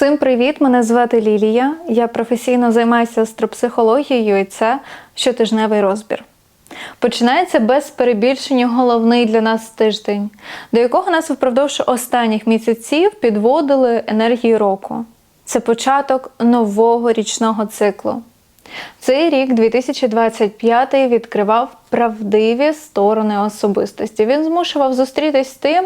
Всім привіт! Мене звати Лілія. Я професійно займаюся астропсихологією і це щотижневий розбір. Починається без перебільшення головний для нас тиждень, до якого нас впродовж останніх місяців підводили енергії року. Це початок нового річного циклу. Цей рік, 2025, відкривав правдиві сторони особистості. Він змушував зустрітись з тим,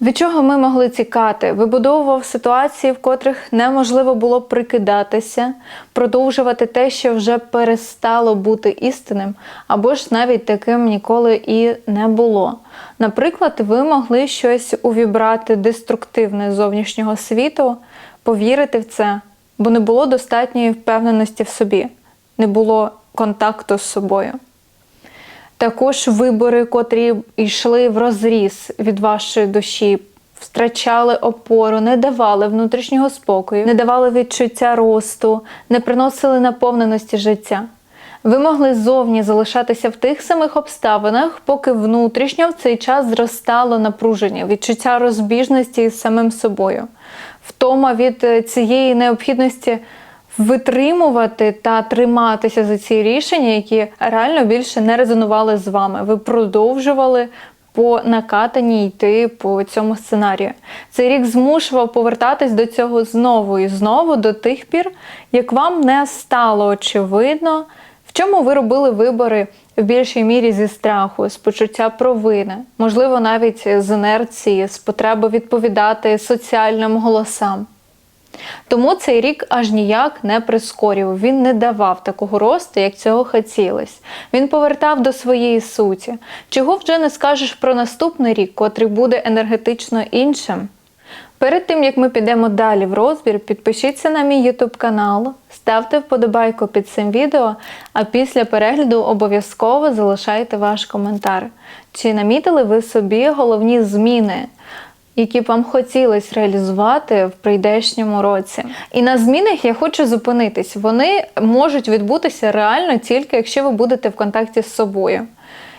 від чого ми могли тікати, вибудовував ситуації, в котрих неможливо було прикидатися, продовжувати те, що вже перестало бути істинним, або ж навіть таким ніколи і не було. Наприклад, ви могли щось увібрати деструктивне зовнішнього світу, повірити в це, бо не було достатньої впевненості в собі, не було контакту з собою. Також вибори, котрі йшли в розріз від вашої душі, втрачали опору, не давали внутрішнього спокою, не давали відчуття росту, не приносили наповненості життя. Ви могли зовні залишатися в тих самих обставинах, поки внутрішньо в цей час зростало напруження, відчуття розбіжності з самим собою, втома від е, цієї необхідності витримувати та триматися за ці рішення, які реально більше не резонували з вами. Ви продовжували по накатанні йти по цьому сценарію. Цей рік змушував повертатись до цього знову і знову до тих пір, як вам не стало очевидно, в чому ви робили вибори в більшій мірі зі страху, з почуття провини, можливо, навіть з інерції, з потреби відповідати соціальним голосам. Тому цей рік аж ніяк не прискорював, він не давав такого росту, як цього хотілось. Він повертав до своєї суті. Чого вже не скажеш про наступний рік, котрий буде енергетично іншим? Перед тим як ми підемо далі в розбір, підпишіться на мій YouTube канал, ставте вподобайку під цим відео, а після перегляду обов'язково залишайте ваш коментар. Чи намітили ви собі головні зміни? Які б вам хотілось реалізувати в прийдешньому році. І на змінах я хочу зупинитись. Вони можуть відбутися реально тільки якщо ви будете в контакті з собою.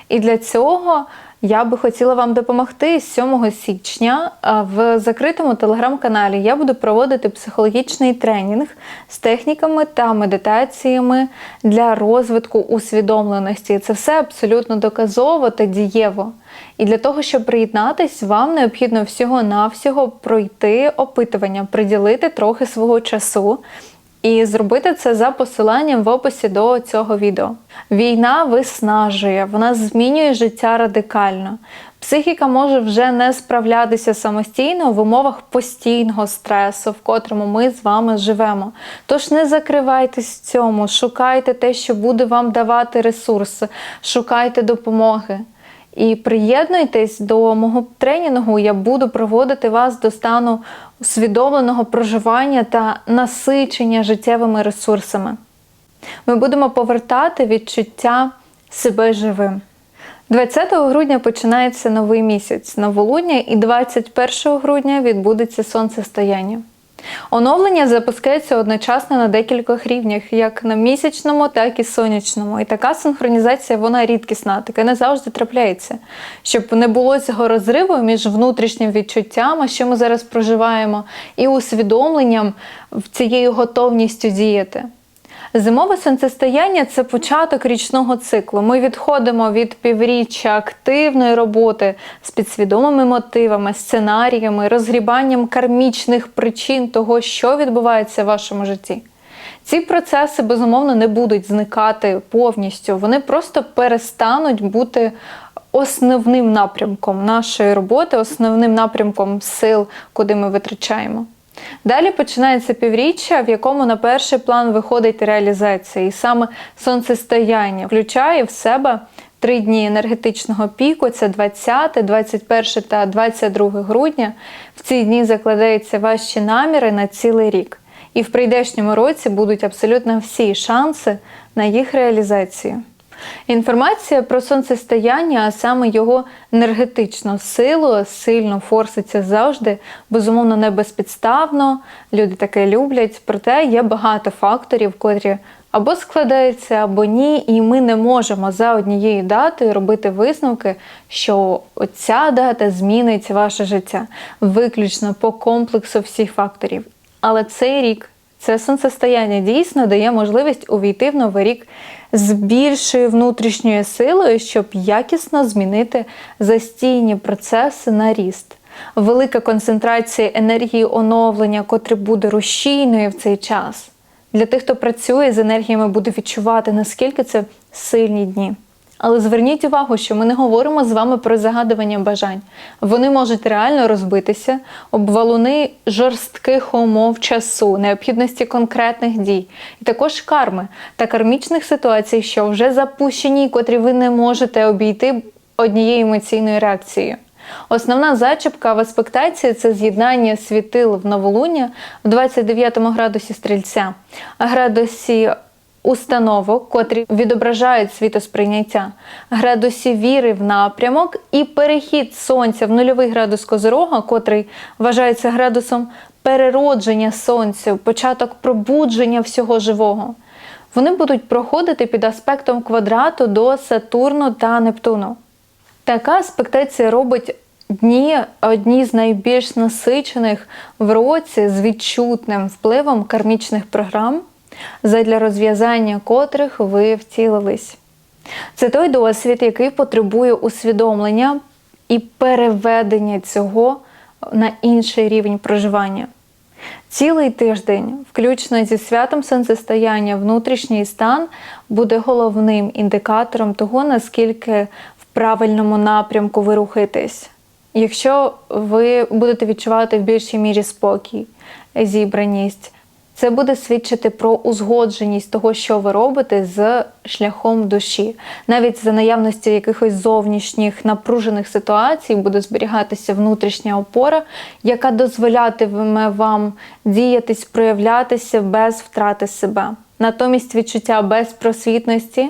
І для цього я би хотіла вам допомогти 7 січня в закритому телеграм-каналі. Я буду проводити психологічний тренінг з техніками та медитаціями для розвитку усвідомленості. Це все абсолютно доказово та дієво. І для того, щоб приєднатись, вам необхідно всього-навсього пройти опитування, приділити трохи свого часу. І зробити це за посиланням в описі до цього відео. Війна виснажує, вона змінює життя радикально. Психіка може вже не справлятися самостійно в умовах постійного стресу, в котрому ми з вами живемо. Тож не закривайтесь в цьому, шукайте те, що буде вам давати ресурси, шукайте допомоги. І приєднуйтесь до мого тренінгу, я буду проводити вас до стану усвідомленого проживання та насичення життєвими ресурсами. Ми будемо повертати відчуття себе живим. 20 грудня починається новий місяць новолуння, і 21 грудня відбудеться сонцестояння. Оновлення запускається одночасно на декількох рівнях, як на місячному, так і сонячному. І така синхронізація вона рідкісна, таке не завжди трапляється. Щоб не було цього розриву між внутрішнім відчуттям, що ми зараз проживаємо, і усвідомленням цією готовністю діяти. Зимове сонцестояння це початок річного циклу. Ми відходимо від півріччя активної роботи з підсвідомими мотивами, сценаріями, розгрібанням кармічних причин того, що відбувається в вашому житті. Ці процеси, безумовно, не будуть зникати повністю, вони просто перестануть бути основним напрямком нашої роботи, основним напрямком сил, куди ми витрачаємо. Далі починається півріччя, в якому на перший план виходить реалізація, і саме сонцестояння включає в себе три дні енергетичного піку: це 20, 21 та 22 грудня. В ці дні закладаються ваші наміри на цілий рік. І в прийдешньому році будуть абсолютно всі шанси на їх реалізацію. Інформація про сонцестояння, а саме його енергетичну силу, сильно форситься завжди, безумовно, не безпідставно. Люди таке люблять, проте є багато факторів, котрі або складаються, або ні, і ми не можемо за однією датою робити висновки, що ця дата змінить ваше життя виключно по комплексу всіх факторів. Але цей рік це сонцестояння дійсно дає можливість увійти в новий рік з більшою внутрішньою силою, щоб якісно змінити застійні процеси на ріст. Велика концентрація енергії оновлення, котре буде рушійною в цей час. Для тих, хто працює з енергіями, буде відчувати, наскільки це сильні дні. Але зверніть увагу, що ми не говоримо з вами про загадування бажань. Вони можуть реально розбитися об валуни жорстких умов часу, необхідності конкретних дій, і також карми та кармічних ситуацій, що вже запущені, і котрі ви не можете обійти однією емоційною реакцією. Основна зачіпка в аспектації це з'єднання світил в новолуння в 29 градусі стрільця, градусі установок, котрі відображають світосприйняття, градусі віри в напрямок і перехід сонця в нульовий градус Козирога, котрий вважається градусом переродження сонця, початок пробудження всього живого. Вони будуть проходити під аспектом квадрату до Сатурну та Нептуну. Така аспектація робить дні одні з найбільш насичених в році з відчутним впливом кармічних програм, задля розв'язання котрих ви втілились. Це той досвід, який потребує усвідомлення і переведення цього на інший рівень проживання. Цілий тиждень, включно зі святом сонцестояння, внутрішній стан буде головним індикатором того, наскільки в правильному напрямку ви рухаєтесь. Якщо ви будете відчувати в більшій мірі спокій, зібраність, це буде свідчити про узгодженість того, що ви робите з шляхом душі. Навіть за наявності якихось зовнішніх напружених ситуацій буде зберігатися внутрішня опора, яка дозволятиме вам діятись, проявлятися без втрати себе. Натомість відчуття безпросвітності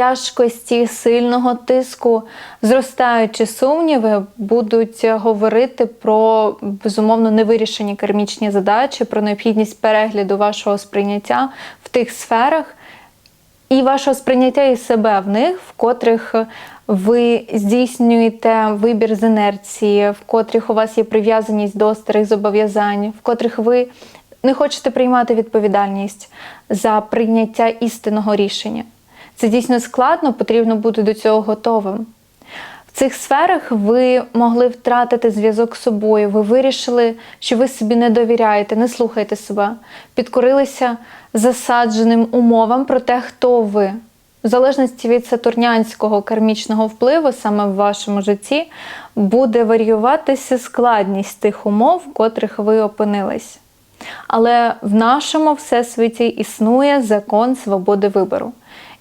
тяжкості, сильного тиску, зростаючі сумніви, будуть говорити про безумовно невирішені кармічні задачі, про необхідність перегляду вашого сприйняття в тих сферах і вашого сприйняття і себе в них, в котрих ви здійснюєте вибір з інерції, в котрих у вас є прив'язаність до старих зобов'язань, в котрих ви не хочете приймати відповідальність за прийняття істинного рішення. Це дійсно складно, потрібно бути до цього готовим. В цих сферах ви могли втратити зв'язок з собою, ви вирішили, що ви собі не довіряєте, не слухаєте себе, підкорилися засадженим умовам про те, хто ви. В залежності від сатурнянського кармічного впливу саме в вашому житті буде варіюватися складність тих умов, в котрих ви опинились. Але в нашому всесвіті існує закон свободи вибору.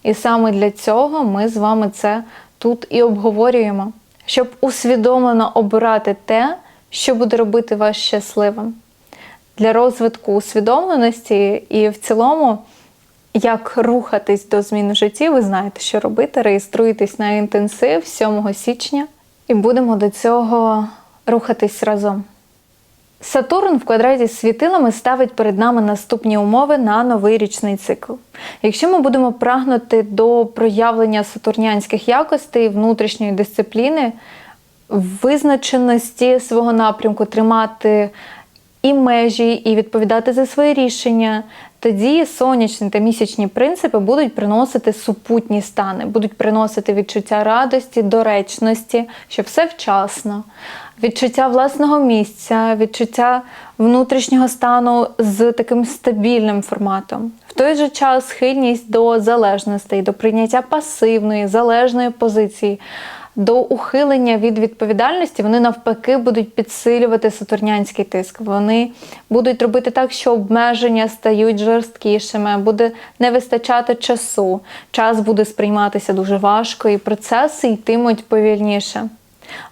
І саме для цього ми з вами це тут і обговорюємо, щоб усвідомлено обирати те, що буде робити вас щасливим. Для розвитку усвідомленості і в цілому, як рухатись до змін в житті, ви знаєте, що робити. Реєструйтесь на інтенсив 7 січня і будемо до цього рухатись разом. Сатурн в квадраті з світилами ставить перед нами наступні умови на новий річний цикл. Якщо ми будемо прагнути до проявлення сатурнянських якостей, внутрішньої дисципліни, визначеності свого напрямку, тримати і межі, і відповідати за свої рішення, тоді сонячні та місячні принципи будуть приносити супутні стани, будуть приносити відчуття радості, доречності, що все вчасно, відчуття власного місця, відчуття внутрішнього стану з таким стабільним форматом. В той же час схильність до залежностей, до прийняття пасивної, залежної позиції до ухилення від відповідальності, вони навпаки будуть підсилювати сатурнянський тиск. Вони будуть робити так, що обмеження стають жорсткішими, буде не вистачати часу, час буде сприйматися дуже важко, і процеси йтимуть повільніше.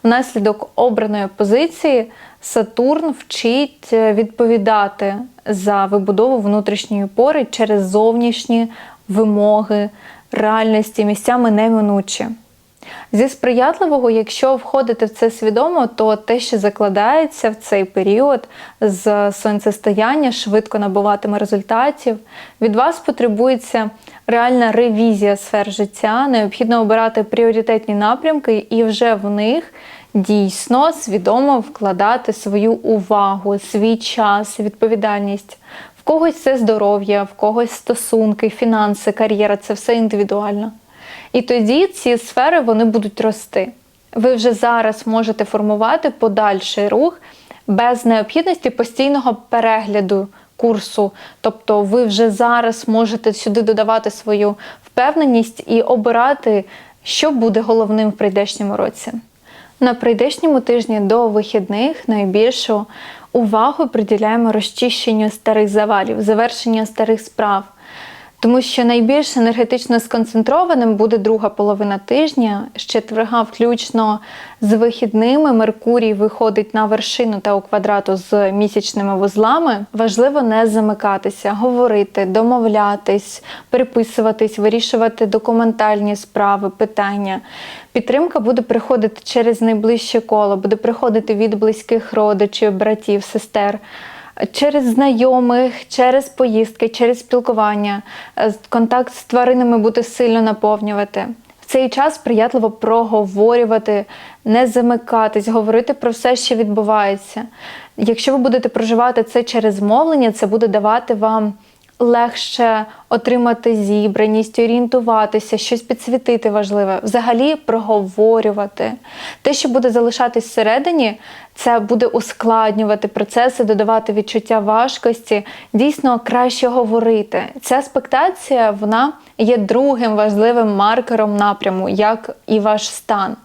Внаслідок обраної позиції Сатурн вчить відповідати за вибудову внутрішньої опори через зовнішні вимоги, реальності, місцями неминучі. Зі сприятливого, якщо входити в це свідомо, то те, що закладається в цей період з сонцестояння, швидко набуватиме результатів. Від вас потребується реальна ревізія сфер життя, необхідно обирати пріоритетні напрямки і вже в них дійсно свідомо вкладати свою увагу, свій час, відповідальність. В когось це здоров'я, в когось стосунки, фінанси, кар'єра це все індивідуально. І тоді ці сфери вони будуть рости. Ви вже зараз можете формувати подальший рух без необхідності постійного перегляду курсу. Тобто ви вже зараз можете сюди додавати свою впевненість і обирати, що буде головним в прийдешньому році. На прийдешньому тижні до вихідних найбільшу увагу приділяємо розчищенню старих завалів, завершенню старих справ. Тому що найбільш енергетично сконцентрованим буде друга половина тижня. З четверга, включно з вихідними, Меркурій виходить на вершину та у квадрату з місячними вузлами. Важливо не замикатися, говорити, домовлятись, переписуватись, вирішувати документальні справи, питання. Підтримка буде приходити через найближче коло, буде приходити від близьких родичів, братів, сестер через знайомих, через поїздки, через спілкування, е, контакт з тваринами буде сильно наповнювати. В цей час сприятливо проговорювати, не замикатись, говорити про все, що відбувається. Якщо ви будете проживати це через мовлення, це буде давати вам легше отримати зібраність, орієнтуватися, щось підсвітити важливе, взагалі проговорювати. Те, що буде залишатись всередині, це буде ускладнювати процеси, додавати відчуття важкості, дійсно краще говорити. Ця спектація вона є другим важливим маркером напряму, як і ваш стан.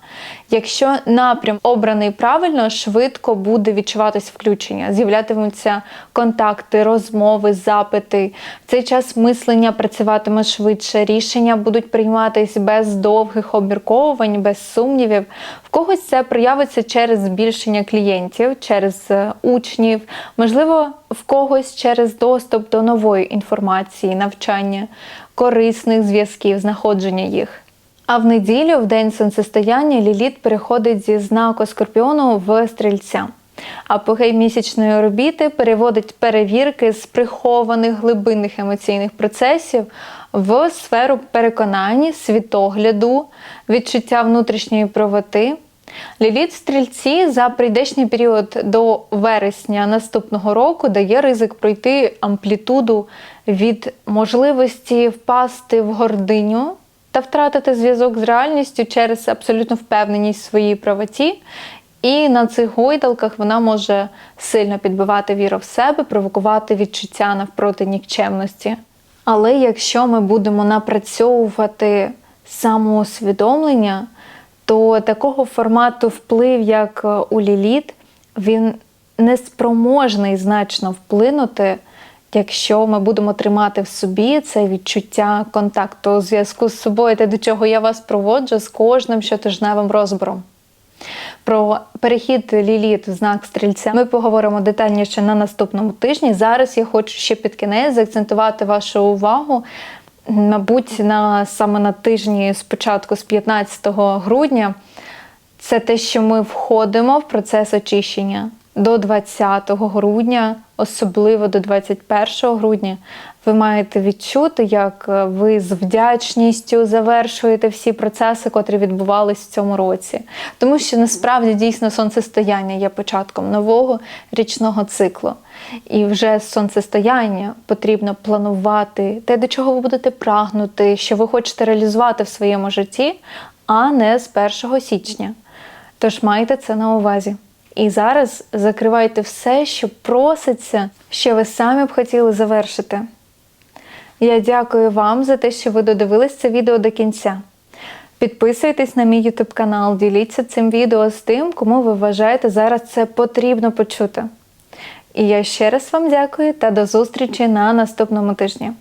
Якщо напрям обраний правильно, швидко буде відчуватись включення, з'являтимуться контакти, розмови, запити. В цей час мислення працюватиме швидше, рішення будуть прийматись без довгих обмірковувань, без сумнівів. В когось це проявиться через збільшення клієнтів, через е, учнів, можливо, в когось через доступ до нової інформації, навчання, корисних зв'язків, знаходження їх. А в неділю, в день сонцестояння, Ліліт переходить зі знаку Скорпіону в стрільця. Апогей місячної орбіти переводить перевірки з прихованих глибинних емоційних процесів в сферу переконань, світогляду, відчуття внутрішньої правоти. Ліліт стрільці за прийдешній період до вересня наступного року дає ризик пройти амплітуду від можливості впасти в гординю та втратити зв'язок з реальністю через абсолютну впевненість в своїй правоті. І на цих гойдалках вона може сильно підбивати віру в себе, провокувати відчуття навпроти нікчемності. Але якщо ми будемо напрацьовувати самоусвідомлення, то такого формату вплив, як у Ліліт, він неспроможний значно вплинути Якщо ми будемо тримати в собі це відчуття контакту, зв'язку з собою, те, до чого я вас проводжу з кожним щотижневим розбором. Про перехід ліліт в знак стрільця ми поговоримо детальніше на наступному тижні. Зараз я хочу ще під кінець заакцентувати вашу увагу, мабуть, на саме на тижні спочатку, з 15 грудня. Це те, що ми входимо в процес очищення до 20 грудня, особливо до 21 грудня, ви маєте відчути, як ви з вдячністю завершуєте всі процеси, котрі відбувались в цьому році. Тому що насправді дійсно сонцестояння є початком нового річного циклу. І вже з сонцестояння потрібно планувати те, до чого ви будете прагнути, що ви хочете реалізувати в своєму житті, а не з 1 січня. Тож майте це на увазі. І зараз закривайте все, що проситься, що ви самі б хотіли завершити. Я дякую вам за те, що ви додивились це відео до кінця. Підписуйтесь на мій YouTube канал, діліться цим відео з тим, кому ви вважаєте зараз це потрібно почути. І я ще раз вам дякую та до зустрічі на наступному тижні.